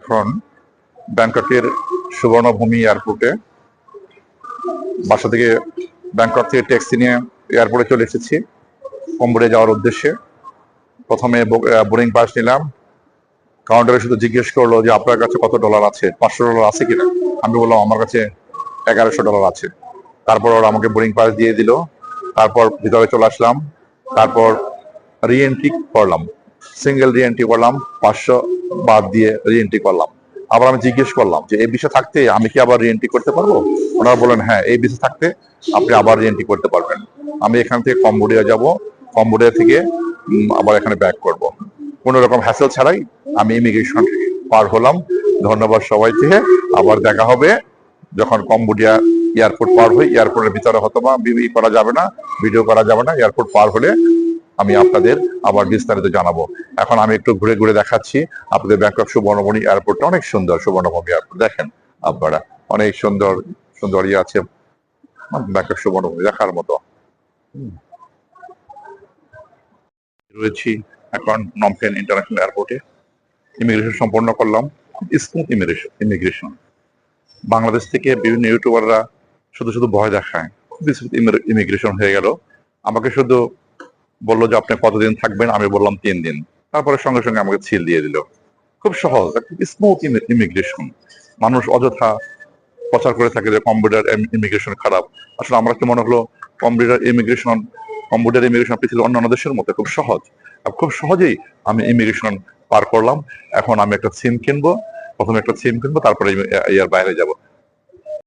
এখন ব্যাংককের সুবর্ণভূমি এয়ারপোর্টে। বাসা থেকে ব্যাংকক থেকে ট্যাক্সি নিয়ে এয়ারপোর্টে চলে এসেছি, কম্বোডিয়া যাওয়ার উদ্দেশ্যে। প্রথমে বোর্ডিং পাস নিলাম। কাউন্টারে শুধু জিজ্ঞেস করল যে, আপনার কাছে কত ডলার আছে? পাঁচশো ডলার আছে কিনা? আমি বললাম, আমার কাছে এগারোশো ডলার আছে। তারপর ওরা আমাকে বোর্ডিং পাস দিয়ে দিল। তারপর ভিতরে চলে আসলাম। তারপর রিএন্ট্রি করলাম। সিঙ্গেল রিএন্ট্রি করলাম। পাঁচশো বাদ দিয়ে রিএন্ট্রি করলাম। আবার আমি জিজ্ঞেস করলাম যে, এই বিষয় থাকতে আমি কি আবার রিএন্ট্রি করতে পারব? ওনারা বললেন হ্যাঁ এই বিষয় থাকতে আপনি আবার রিএন্ট্রি করতে পারবেন। আমি এখান থেকে কম্বোডিয়া যাব, কম্বোডিয়া থেকে আবার এখানে ব্যাক করব। কোনো রকম হ্যাসেল ছাড়াই আমি ইমিগ্রেশন পার হলাম। ধন্যবাদ সবাইকে। আবার দেখা হবে। যখন কম্বোডিয়া এয়ারপোর্ট পার হই এয়ারপোর্টের ভিতরে হয়তো বা বিবি করা যাবে না ভিডিও করা যাবে না এয়ারপোর্ট পার হলে আমি আপনাদের আবার বিস্তারিত জানাব। এখন আমি একটু ঘুরে ঘুরে দেখাচ্ছি। আপনাদের ব্যাংকক সুবর্ণমণি এয়ারপোর্টটা অনেক সুন্দর, সুবর্ণভূমি এয়ারপোর্ট। দেখেন আপনারা, অনেক সুন্দর সুন্দর ইয়ে আছে ব্যাংকক সুবর্ণভূমি দেখার মতো। রয়েছি এখন নমপেন ইন্টারন্যাশনাল এয়ারপোর্টে ইমিগ্রেশন সম্পন্ন করলাম। স্মুথ ইমিগ্রেশন ইমিগ্রেশন বাংলাদেশ থেকে বিভিন্ন ইউটিউবাররা শুধু শুধু ভয় দেখায়। খুব ইমিগ্রেশন হয়ে গেল। আমাকে শুধু বলল যে, আপনি কতদিন থাকবেন? আমি বললাম, তিন দিন। তারপরে সঙ্গে সঙ্গে আমাকে ছিল দিয়ে দিল। খুব সহজ স্মুথ ইমিগ্রেশন মানুষ অযথা প্রচার করে থাকে যে, কম্পিউটার ইমিগ্রেশন খারাপ। আসলে আমরা কি মনে হলো, কম্পিউটার ইমিগ্রেশন কম্পিউটার ইমিগ্রেশন পৃথিবীর অন্যান্য দেশের মতো খুব সহজ। আর খুব সহজেই আমি ইমিগ্রেশন পার করলাম। এখন আমি একটা সিম কিনবো। প্রথমে একটা সিম কিনবো, তারপরে ইয়ার বাইরে যাব।